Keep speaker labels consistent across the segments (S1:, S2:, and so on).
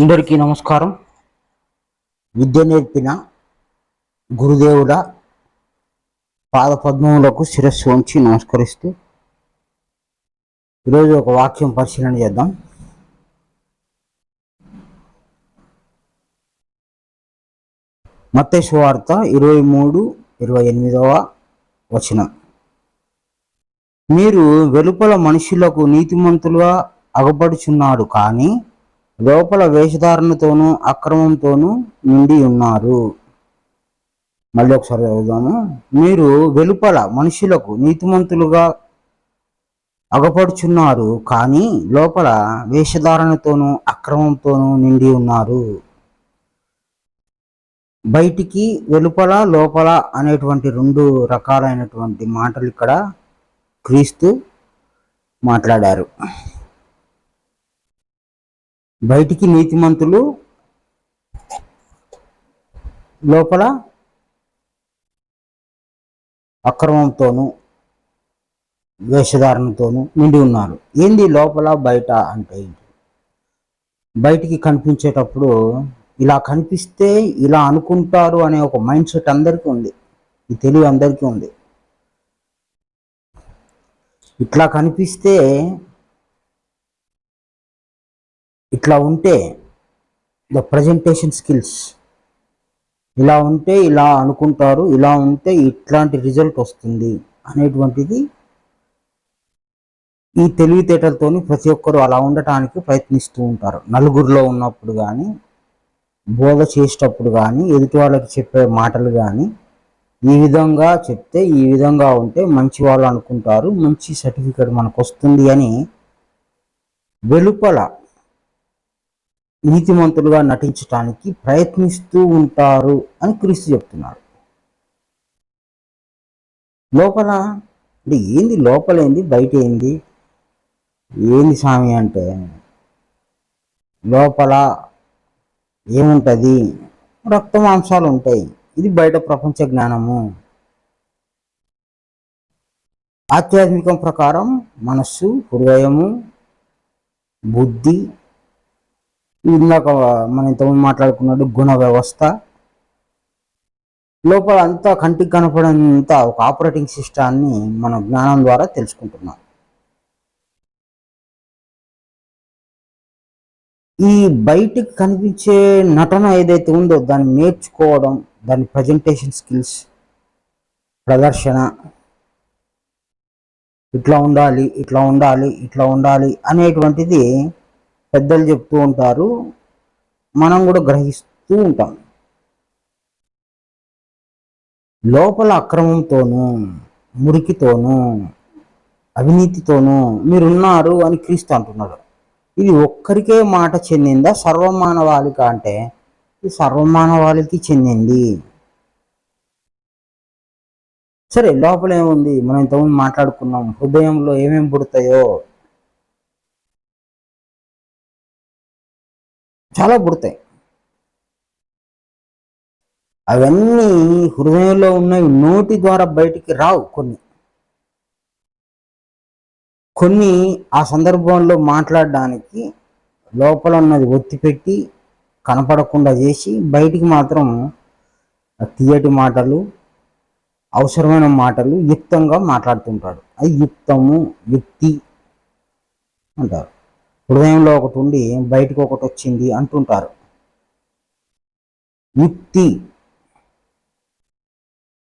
S1: అందరికీ నమస్కారం. విద్య నేర్పిన గురుదేవుల పాద పద్మములకు శిరస్సు ఉంచి నమస్కరిస్తూ ఈరోజు ఒక వాక్యం పరిశీలన చేద్దాం. మత్తయి వార్త ఇరవై మూడు ఇరవై ఎనిమిదవ వచనం. మీరు వెలుపల మనుషులకు నీతిమంతులుగా అగపడుచున్నారు కానీ లోపల వేషధారణతోనూ అక్రమంతోనూ నిండి ఉన్నారు. మళ్ళీ ఒకసారి చదువుదాము. మీరు వెలుపల మనుషులకు నీతిమంతులుగా అగపడుచున్నారు కానీ లోపల వేషధారణతోనూ అక్రమంతోనూ నిండి ఉన్నారు. బయటికి వెలుపల లోపల అనేటువంటి రెండు రకాలైనటువంటి మాటలు ఇక్కడ క్రీస్తు మాట్లాడారు. బయటికి నీతిమంతులు లోపల అక్రమంతోనూ వేషధారణతోనూ నిండి ఉన్నారు. ఏంది లోపల బయట అంటే బయటికి కనిపించేటప్పుడు ఇలా కనిపిస్తే ఇలా అనుకుంటారు అనే ఒక మైండ్ సెట్ అందరికీ ఉంది. ఈ తెలివి అందరికీ ఉంది. ఇట్లా కనిపిస్తే ఇట్లా ఉంటే ద ప్రజెంటేషన్ స్కిల్స్. ఇలా ఉంటే ఇలా అనుకుంటారు ఇలా ఉంటే ఇట్లాంటి రిజల్ట్ వస్తుంది అనేటువంటిది ఈ తెలివితేటలతోని ప్రతి ఒక్కరు అలా ఉండటానికి ప్రయత్నిస్తూ ఉంటారు. నలుగురిలో ఉన్నప్పుడు కానీ బోధ చేసేటప్పుడు కానీ ఎదుటి వాళ్ళకి చెప్పే మాటలు కానీ ఈ విధంగా చెప్తే ఈ విధంగా ఉంటే మంచి వాళ్ళు అనుకుంటారు మంచి సర్టిఫికేట్ మనకు వస్తుంది అని వెలుపల నీతిమంతులుగా నటించటానికి ప్రయత్నిస్తూ ఉంటారు అని క్రీస్తు చెప్తున్నాడు లోపల అంటే ఏంది లోపల ఏంది? బయట ఏంది? ఏంది స్వామి అంటే లోపల ఏముంటుంది? రక్త మాంసాలు ఉంటాయి. ఇది బయట ప్రపంచ జ్ఞానము. ఆధ్యాత్మికం ప్రకారం మనస్సు హృదయము బుద్ధి ఇందాక మనం ఇంతకుముందు మాట్లాడుకున్నాడు గుణ వ్యవస్థ. లోపల అంతా కంటికి కనపడంత ఒక ఆపరేటింగ్ సిస్టాన్ని మన జ్ఞానం ద్వారా తెలుసుకుంటున్నాం. ఈ బయటికి కనిపించే నటన ఏదైతే ఉందో దాన్ని నేర్చుకోవడం దాని ప్రజెంటేషన్ స్కిల్స్ ప్రదర్శన. ఇట్లా ఉండాలి ఇట్లా ఉండాలి ఇట్లా ఉండాలి అనేటువంటిది పెద్దలు చెప్తూ ఉంటారు. మనం కూడా గ్రహిస్తూ ఉంటాం. లోపల అక్రమంతోనూ మురికితోనూ అవినీతితోనూ మీరున్నారు అని క్రీస్తు అంటున్నాడు. ఇది ఒక్కరికే మాట చెందిందా? సర్వమానవాళిక అంటే ఇది సర్వమానవాళికి చెందింది. సరే లోపల ఏముంది మనం ఇంతకుముందు మాట్లాడుకున్నాం. హృదయంలో ఏమేమి పుడతాయో? చాలా పుడతాయి. అవన్నీ హృదయంలో ఉన్నవి నోటి ద్వారా బయటికి రావు కొన్ని. కొన్ని ఆ సందర్భంలో మాట్లాడడానికి లోపల ఉన్నది ఒత్తిపెట్టి కనపడకుండా చేసి బయటికి మాత్రం తీయటి మాటలు అవసరమైన మాటలు యుక్తంగా మాట్లాడుతుంటాడు. అది యుక్తము యుక్తి అంటారు. హృదయంలో ఒకటి ఉండి బయటకు ఒకటి వచ్చింది అంటుంటారు. యుక్తి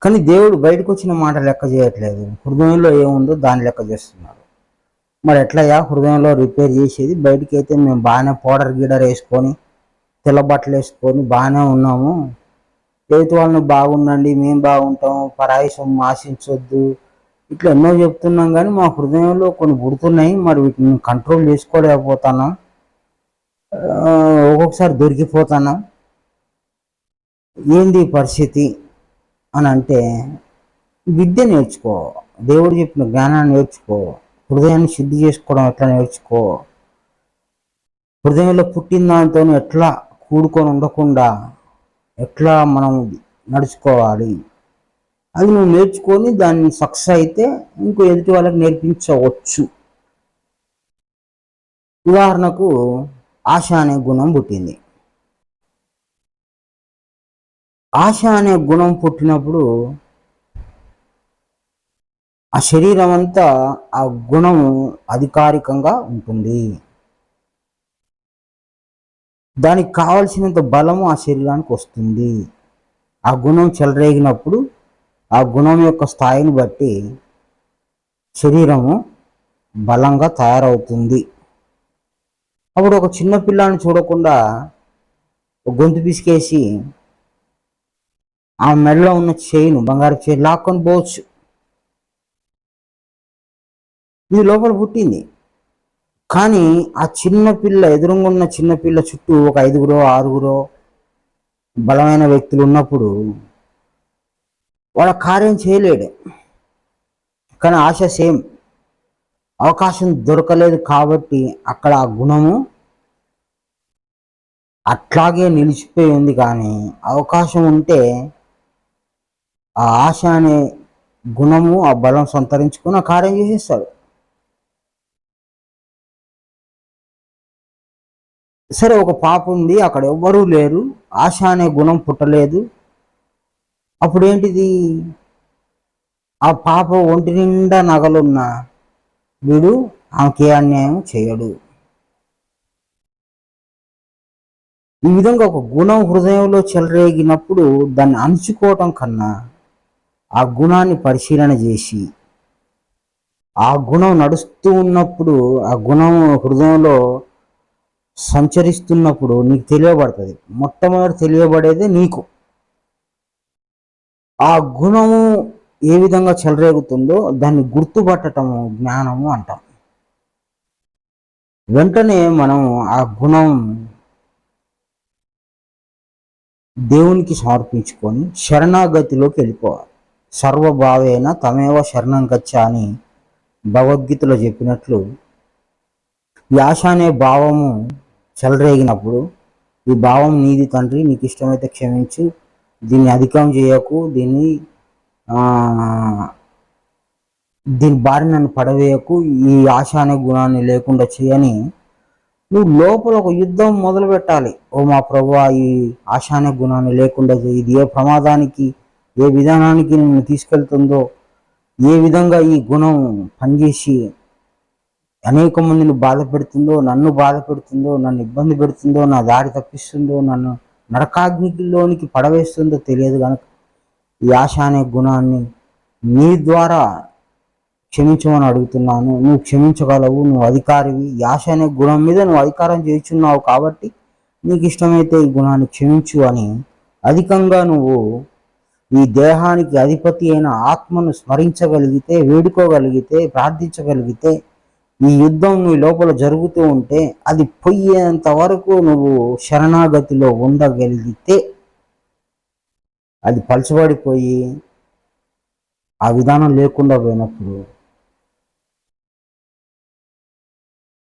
S1: కానీ దేవుడు బయటకు వచ్చిన మాట లెక్క చేయట్లేదు. హృదయంలో ఏముందో దాన్ని లెక్క చేస్తున్నాడు మరి ఎట్లయ్యా? హృదయంలో రిపేర్ చేసేది? బయటికి అయితే మేము బాగానే పౌడర్ గీడర్ వేసుకొని తెల్ల బట్టలు వేసుకొని బాగానే ఉన్నాము. ఎదుటి వాళ్ళని బాగుండండి మేము బాగుంటాం పరాయసం ఆశించొద్దు. ఇట్లా ఎన్నో చెప్తున్నాం కానీ మా హృదయంలో కొన్ని పుడుతున్నాయి మరి వీటిని కంట్రోల్ చేసుకోలేకపోతాను? ఒక్కొక్కసారి దొరికిపోతాను? ఏంది పరిస్థితి అని అంటే విద్య నేర్చుకో దేవుడు చెప్పిన జ్ఞానాన్ని నేర్చుకో హృదయాన్ని శుద్ధి చేసుకోవడం ఎట్లా నేర్చుకో హృదయంలో పుట్టిన దాంతో ఎట్లా కూడుకొని ఉండకుండా ఎట్లా మనం నడుచుకోవాలి? అది నువ్వు నేర్చుకొని దాన్ని సక్సెస్ అయితే ఇంకో ఎదుటి వాళ్ళకి నేర్పించవచ్చు. ఉదాహరణకు ఆశ అనే గుణం పుట్టింది. ఆశ అనే గుణం పుట్టినప్పుడు ఆ శరీరం అంతా ఆ గుణం అధికారికంగా ఉంటుంది. దానికి కావలసినంత బలము ఆ శరీరానికి వస్తుంది. ఆ గుణం చెలరేగినప్పుడు ఆ గుణం యొక్క స్థాయిని బట్టి శరీరము బలంగా తయారవుతుంది. అప్పుడు ఒక చిన్న పిల్లాన్ని చూడకుండా గొంతు పిసికేసి ఆ మెడలో ఉన్న చేయిను బంగారు చేయి లాక్కొని పోవచ్చు. ఇది లోపల పుట్టింది. కానీ ఆ చిన్న పిల్ల ఎదురుగా ఉన్న చిన్న పిల్ల చుట్టూ ఒక ఐదుగురో ఆరుగురో బలమైన వ్యక్తులు ఉన్నప్పుడు వాడు కార్యం చేయలేడు. కానీ ఆశ సేమ్. అవకాశం దొరకలేదు కాబట్టి అక్కడ ఆ గుణము అట్లాగే నిలిచిపోయి ఉంది. కానీ అవకాశం ఉంటే ఆ ఆశ అనే గుణము ఆ బలం సంతరించుకుని ఆ కార్యం చేసేస్తాడు. సరే ఒక పాప ఉంది. అక్కడ ఎవ్వరూ లేరు. ఆశ అనే గుణం పుట్టలేదు. అప్పుడు ఏంటిది ఆ పాప ఒంటి నిండా నగలున్న వీడు ఆమెకి అన్యాయం చేయడు. ఈ విధంగా ఒక గుణం హృదయంలో చెలరేగినప్పుడు దాన్ని అణుచుకోవటం కన్నా ఆ గుణాన్ని పరిశీలన చేసి ఆ గుణం నడుస్తూ ఉన్నప్పుడు ఆ గుణం హృదయంలో సంచరిస్తున్నప్పుడు నీకు తెలియబడుతుంది. మొట్టమొదటి తెలియబడేది నీకు. ఆ గుణము ఏ విధంగా చెలరేగుతుందో దాన్ని గుర్తుపట్టటము జ్ఞానము అంటాం. వెంటనే మనం ఆ గుణం దేవునికి సమర్పించుకొని శరణాగతిలోకి వెళ్ళిపోవాలి. సర్వభావేన తమేవ శరణం గచ్చ అని భగవద్గీతలో చెప్పినట్లు యాస అనే భావము చెలరేగినప్పుడు ఈ భావం నీది తండ్రి నీకు ఇష్టమైతే క్షమించు దీన్ని అధికం చేయకు దీన్ని దీని బారి నన్ను పడవేయకు ఈ ఆశ అనే గుణాన్ని లేకుండా చేయని నువ్వు లోపల ఒక యుద్ధం మొదలు పెట్టాలి ఓ మా ప్రభు ఈ ఆశ అనే గుణాన్ని లేకుండా చేయి. ఇది ఏ ప్రమాదానికి ఏ విధానానికి నిన్ను తీసుకెళ్తుందో ఏ విధంగా ఈ గుణం పనిచేసి అనేక మందిని బాధ పెడుతుందో నన్ను బాధ పెడుతుందో నన్ను ఇబ్బంది పెడుతుందో నా దారి తప్పిస్తుందో నన్ను నరకాగ్నిలోనికి పడవేస్తుందో తెలియదు కనుక ఈ ఆశ అనే గుణాన్ని నీ ద్వారా క్షమించమని అడుగుతున్నాను. నువ్వు క్షమించగలవు నువ్వు అధికారివి. యాష అనే గుణం మీద నువ్వు అధికారం చేస్తున్నావు కాబట్టి నీకు ఇష్టమైతే ఈ గుణాన్ని క్షమించు అని అధికంగా నువ్వు ఈ దేహానికి అధిపతి అయిన ఆత్మను స్మరించగలిగితే వేడుకోగలిగితే ప్రార్థించగలిగితే ఈ యుద్ధం నీ లోపల జరుగుతూ ఉంటే అది పొయ్యేంత వరకు నువ్వు శరణాగతిలో ఉండగలిగితే అది పలచబడిపోయి ఆ విధానం లేకుండా పోయినప్పుడు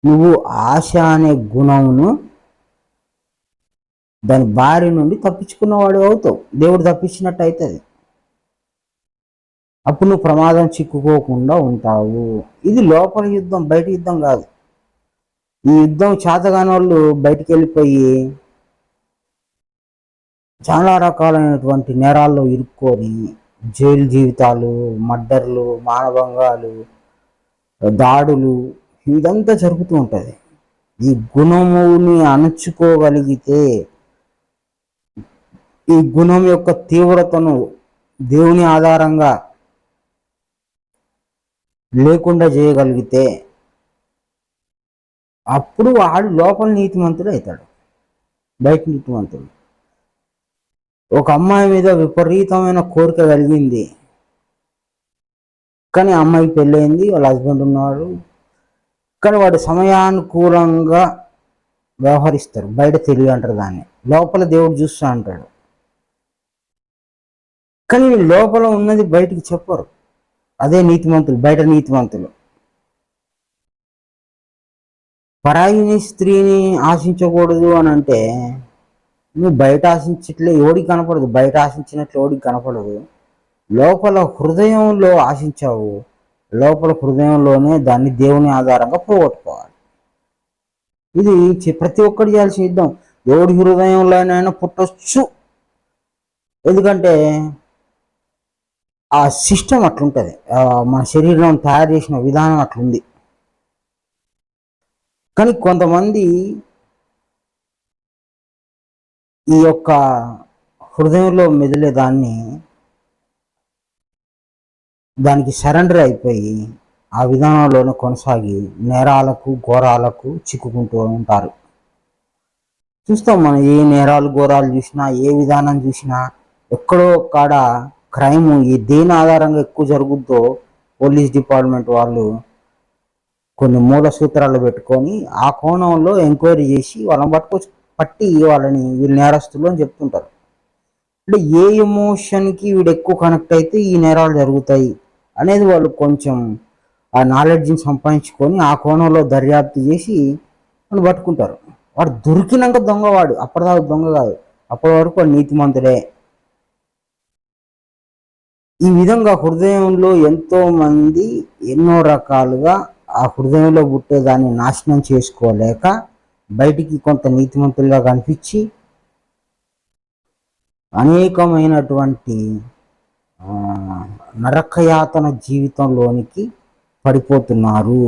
S1: నువ్వు ఆశ అనే గుణమును దాని బారి నుండి తప్పించుకున్నవాడు అవుతావు. దేవుడు తప్పించినట్టు అవుతుంది. అప్పుడు నువ్వు ప్రమాదం చిక్కుకోకుండా ఉంటావు. ఇది లోపల యుద్ధం బయట యుద్ధం కాదు. ఈ యుద్ధం చేతగాని వాళ్ళు బయటికి వెళ్ళిపోయి చాలా రకాలైనటువంటి నేరాల్లో ఇరుక్కొని జైలు జీవితాలు మర్డర్లు మానభంగాలు దాడులు ఇదంతా జరుగుతూ ఉంటుంది. ఈ గుణముని అణుచుకోగలిగితే ఈ గుణం యొక్క తీవ్రతను దేవుని ఆధారంగా లేకుండా చేయగలిగితే అప్పుడు వాడు లోపల నీతిమంతుడు అవుతాడు. బయట నీతిమంతుడు. ఒక అమ్మాయి మీద విపరీతమైన కోరిక కలిగింది. కానీ అమ్మాయి పెళ్ళయింది వాళ్ళ హస్బెండ్ ఉన్నాడు. కానీ వాడు సమయానుకూలంగా వ్యవహరిస్తారు. బయట తెలివి అంటారు దాన్ని. లోపల దేవుడు చూస్తా అంటాడు. కానీ లోపల ఉన్నది బయటికి చెప్పరు. అదే నీతిమంతులు బయట నీతిమంతులు. పరాయిని స్త్రీని ఆశించకూడదు అని అంటే నువ్వు బయట ఆశించట్లే ఎవడికి కనపడదు బయట ఆశించినట్లు ఎవడికి కనపడదు. లోపల హృదయంలో ఆశించావు లోపల హృదయంలోనే దాన్ని దేవుని ఆధారంగా పోగొట్టుకోవాలి. ఇది ప్రతి ఒక్కటి చేయాల్సిన యుద్ధం. ఎవడి హృదయంలోనైనా పుట్టొచ్చు. ఎందుకంటే ఆ సిస్టమ్ అట్లుంటుంది. మన శరీరం తయారు చేసిన విధానం అట్లుంది. కానీ కొంతమంది ఈ యొక్క హృదయంలో మెదిలే దాన్ని దానికి సరెండర్ అయిపోయి ఆ విధానంలోనే కొనసాగి నేరాలకు ఘోరాలకు చిక్కుకుంటూ ఉంటారు. చూస్తాం మనం ఏ నేరాలు ఘోరాలు చూసినా ఏ విధానం చూసినా ఎక్కడో కాడ క్రైమ్ ఈ దేని ఆధారంగా ఎక్కువ జరుగుద్దో పోలీస్ డిపార్ట్మెంట్ వాళ్ళు కొన్ని మూల సూత్రాలు పెట్టుకొని ఆ కోణంలో ఎంక్వైరీ చేసి వాళ్ళని పట్టుకొచ్చి పట్టి వాళ్ళని వీళ్ళు నేరస్తులు అని చెప్తుంటారు. అంటే ఏ ఎమోషన్కి వీడు ఎక్కువ కనెక్ట్ అయితే ఈ నేరాలు జరుగుతాయి అనేది వాళ్ళు కొంచెం ఆ నాలెడ్జ్ని సంపాదించుకొని ఆ కోణంలో దర్యాప్తు చేసి వాళ్ళు పట్టుకుంటారు. వాడు దొరికినాక దొంగ వాడు అప్పటిదాకా దొంగ కాదు. అప్పటి వరకు వాడు నీతిమంతుడే. ఈ విధంగా హృదయంలో ఎంతో మంది ఎన్నో రకాలుగా ఆ హృదయంలో పుట్టేదాన్ని నాశనం చేసుకోలేక బయటికి కొంత నీతిమంతులుగా కనిపించి అనేకమైనటువంటి నరకయాతన జీవితంలోనికి పడిపోతున్నారు.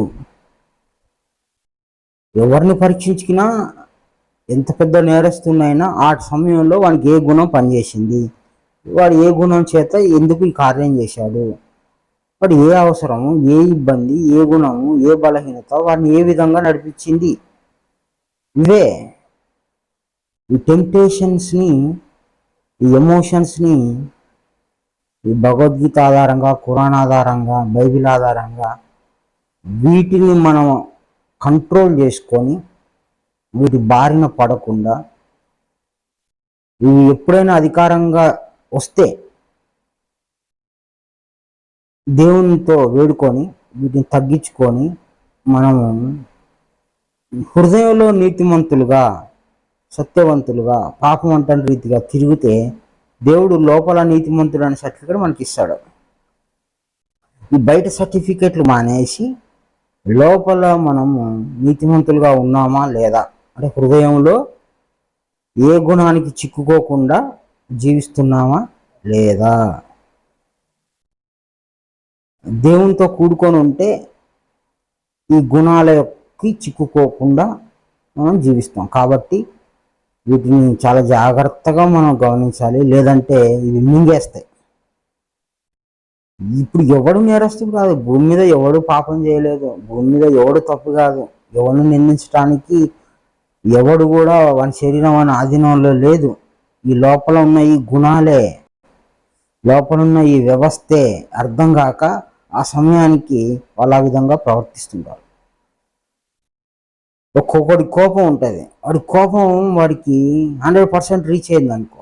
S1: ఎవరిని పరీక్షించినా ఎంత పెద్ద నేరస్తున్నైనా ఆ సమయంలో వానికి ఏ గుణం పనిచేసింది? వాడు ఏ గుణం చేత ఎందుకు ఈ కార్యం చేశాడు? వాడు ఏ అవసరము ఏ ఇబ్బంది ఏ గుణము ఏ బలహీనత వాడిని ఏ విధంగా నడిపించింది? ఇవే ఈ టెంప్టేషన్స్ని ఈ ఎమోషన్స్ని ఈ భగవద్గీత ఆధారంగా కురాన్ ఆధారంగా బైబిల్ ఆధారంగా వీటిని మనం కంట్రోల్ చేసుకొని వీటి బారిన పడకుండా ఇవి ఎప్పుడైనా అధికారంగా వస్తే దేవునితో వేడుకొని వీటిని తగ్గించుకొని మనము హృదయంలో నీతిమంతులుగా సత్యవంతులుగా పాపం అంటని రీతిగా తిరిగితే దేవుడు లోపల నీతిమంతుడు అనే సర్టిఫికేట్ మనకి ఇస్తాడు ఈ బయట సర్టిఫికేట్లు మానేసి లోపల మనము నీతిమంతులుగా ఉన్నామా లేదా? అంటే హృదయంలో ఏ గుణానికి చిక్కుకోకుండా జీవిస్తున్నామా లేదా? దేవునితో కూడుకొని ఉంటే ఈ గుణాల యొక్క చిక్కుకోకుండా మనం జీవిస్తాం. కాబట్టి వీటిని చాలా జాగ్రత్తగా మనం గమనించాలి. లేదంటే ఇవి మింగేస్తాయి. ఇప్పుడు ఎవడు నేరస్తుడు కాదు. భూమి మీద ఎవడు పాపం చేయలేదు. భూమి మీద ఎవడు తప్పు కాదు. ఎవరిని నిందించడానికి ఎవడు కూడా వాని శరీరం వాని ఆధీనంలో లేదు. ఈ లోపల ఉన్న ఈ గుణాలే లోపల ఉన్న ఈ వ్యవస్థే అర్థం కాక ఆ సమయానికి వాళ్ళ విధంగా ప్రవర్తిస్తుంటారు. ఒక్కొక్కడి కోపం ఉంటుంది. వాడి కోపం వాడికి హండ్రెడ్ పర్సెంట్ రీచ్ అయింది అనుకో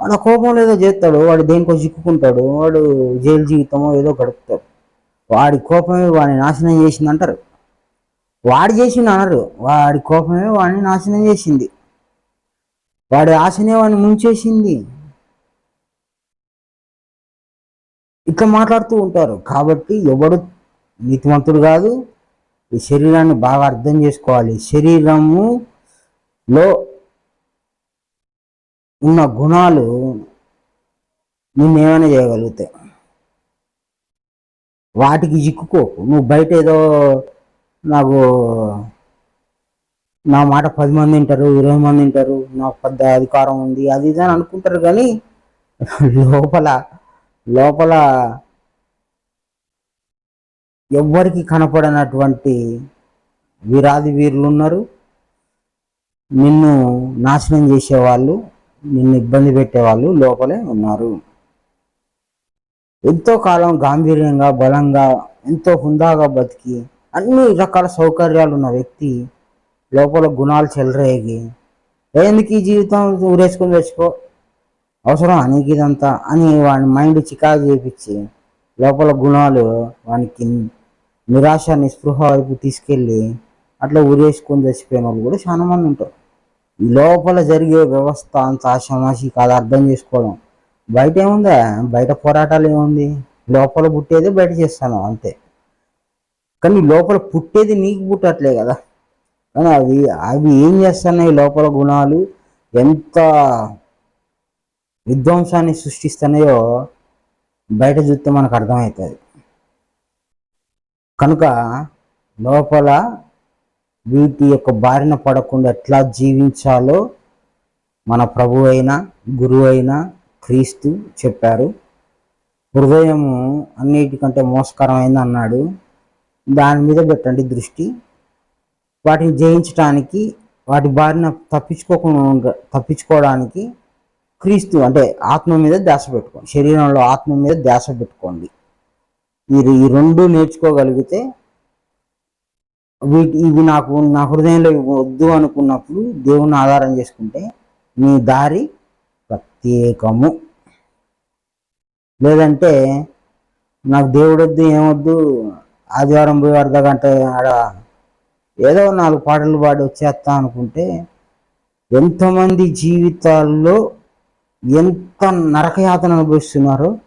S1: వాడు కోపం ఏదో చేస్తాడు వాడు దేనికో చిక్కుకుంటాడు వాడు జైలు జీవితమో ఏదో గడుపుతాడు. వాడి కోపమే వాడిని నాశనం చేసింది అంటారు వాడు చేసింది అనరు. వాడి కోపమే వాడిని నాశనం చేసింది. వాడి ఆశనే వాడిని ముంచేసింది. ఇట్లా మాట్లాడుతూ ఉంటారు. కాబట్టి ఎవడు నీతివంతుడు కాదు. ఈ శరీరాన్ని బాగా అర్థం చేసుకోవాలి. శరీరములో ఉన్న గుణాలు నిన్నేమైనా చేయగలుగుతాయి. వాటికి చిక్కుకోకు నువ్వు బయట ఏదో నాకు నా మాట పది మంది వింటారు ఇరవై మంది వింటారు నాకు పెద్ద అధికారం ఉంది అది ఇది అని అనుకుంటారు కానీ లోపల లోపల ఎవ్వరికి కనపడనటువంటి వీరాది వీరులు ఉన్నారు. నిన్ను నాశనం చేసేవాళ్ళు నిన్ను ఇబ్బంది పెట్టేవాళ్ళు లోపలే ఉన్నారు. ఎంతో కాలం గాంభీర్యంగా బలంగా ఎంతో హుందాగా బతికి అన్ని రకాల సౌకర్యాలు ఉన్న వ్యక్తి లోపల గుణాలు చెలరేగి ఎందుకు ఈ జీవితం ఊరేసుకొని తెచ్చుకో అవసరం నీకు ఇదంతా అని వాడి మైండ్ చికాకు చేపించి లోపల గుణాలు వానికి నిరాశ నిస్పృహ వైపు తీసుకెళ్ళి అట్లా ఊరేసుకొని చచ్చిపోయిన వాళ్ళు కూడా చాలా మంది ఉంటారు. ఈ లోపల జరిగే వ్యవస్థ అంత ఆషమాషి కాదు అర్థం చేసుకోవడం. బయట ఏముందా? బయట పోరాటాలు ఏముంది? లోపల పుట్టేదే బయట చేస్తాను అంతే. కానీ లోపల పుట్టేది నీకు పుట్టట్లే కదా. కానీ అవి అవి ఏం చేస్తున్నాయి లోపల గుణాలు? ఎంత విధ్వంసాన్ని సృష్టిస్తున్నాయో బయట చూస్తే మనకు అర్థమవుతుంది. కనుక లోపల వీటి యొక్క బారిన పడకుండా ఎట్లా జీవించాలో మన ప్రభు అయిన గురువు అయిన క్రీస్తు చెప్పారు. హృదయము అన్నిటికంటే మోసకరమైంది అన్నాడు. దాని మీద పెట్టండి దృష్టి. వాటిని జయించడానికి వాటి బారిన తప్పించుకోకుండా తప్పించుకోవడానికి క్రీస్తు అంటే ఆత్మ మీద ధ్యాస పెట్టుకోండి. శరీరంలో ఆత్మ మీద ధ్యాస పెట్టుకోండి. మీరు ఈ రెండు నేర్చుకోగలిగితే వీటి ఇవి నాకు నా హృదయంలో వద్దు అనుకున్నప్పుడు దేవుని ఆధారం చేసుకుంటే మీ దారి ప్రత్యేకము. లేదంటే నాకు దేవుడు వద్దు ఏమొద్దు ఆదివారం పోయి అర్ధ గంట ఆడ ఏదో నాలుగు పాటలు పాడి వచ్చేస్తా అనుకుంటే ఎంతమంది జీవితాల్లో ఎంత నరకయాతన అనుభవిస్తున్నారో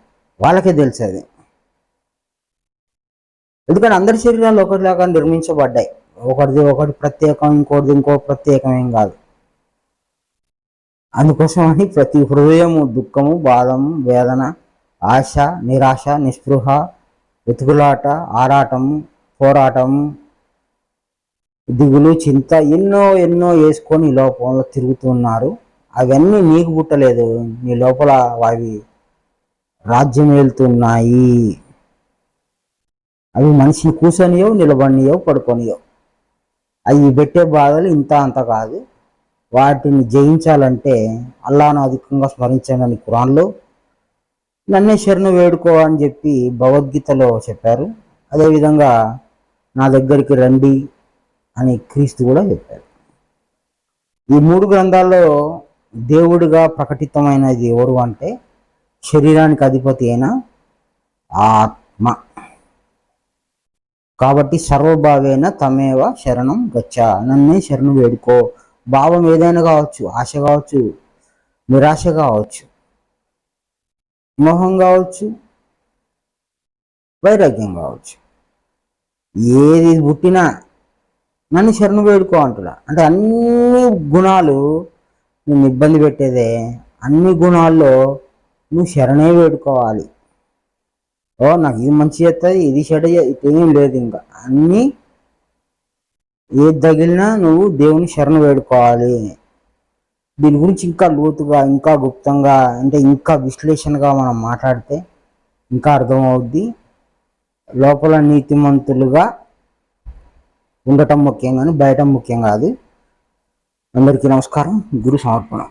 S1: వాళ్ళకే తెలుసు అది ఎందుకంటే అందరి శరీరాలు ఒకటిలాగా నిర్మించబడ్డాయి. ఒకటిది ఒకటి ప్రత్యేకం ఇంకోటిది ఇంకో ప్రత్యేకం కాదు. అందుకోసమని ప్రతి హృదయము దుఃఖము బాధము వేదన ఆశ నిరాశ నిస్పృహ వెతుకులాట ఆరాటము పోరాటము దిగులు చింత ఎన్నో ఎన్నో వేసుకొని లోపల తిరుగుతున్నారు అవన్నీ నీకు పుట్టలేదు. నీ లోపల అవి రాజ్యం వెళ్తున్నాయి. అవి మనిషిని కూర్చొనియో నిలబడియో పడుకొనియో అవి పెట్టే బాధలు ఇంత అంత కాదు. వాటిని జయించాలంటే అల్లాను అధికంగా స్మరించండి కురాన్లో నన్నే శరణు వేడుకో అని చెప్పి భగవద్గీతలో చెప్పారు. అదేవిధంగా నా దగ్గరికి రండి. అని క్రీస్తు కూడా చెప్పారు ఈ మూడు గ్రంథాల్లో దేవుడిగా ప్రకటితమైనది ఎవరు అంటే శరీరానికి అధిపతి అయిన ఆత్మ. కాబట్టి సర్వభావేన తమేవ శరణం గచ్చ. నన్నే శరణు వేడుకో. భావం ఏదైనా కావచ్చు ఆశ కావచ్చు నిరాశ కావచ్చు మోహం కావచ్చు వైరాగ్యం కావచ్చు. ఏది పుట్టినా నన్ను శరణు వేడుకో అంటున్నా. అంటే అన్ని గుణాలు నేను ఇబ్బంది పెట్టేదే. అన్ని గుణాల్లో నువ్వు శరణే వేడుకోవాలి. ఓ నాకు ఇది మంచి చేస్తుంది ఇది చెడ ఏం లేదు ఇంకా. అన్నీ ఏది తగిలినా నువ్వు దేవుని శరణు వేడుకోవాలి. దీని గురించి ఇంకా లోతుగా ఇంకా గుప్తంగా అంటే ఇంకా విశ్లేషణగా మనం మాట్లాడితే ఇంకా అర్థమవుద్ది. లోపల నీతిమంతులుగా ఉండటం ముఖ్యం కానీ బయట ముఖ్యం కాదు అందరికీ నమస్కారం. గురు సమర్పణం.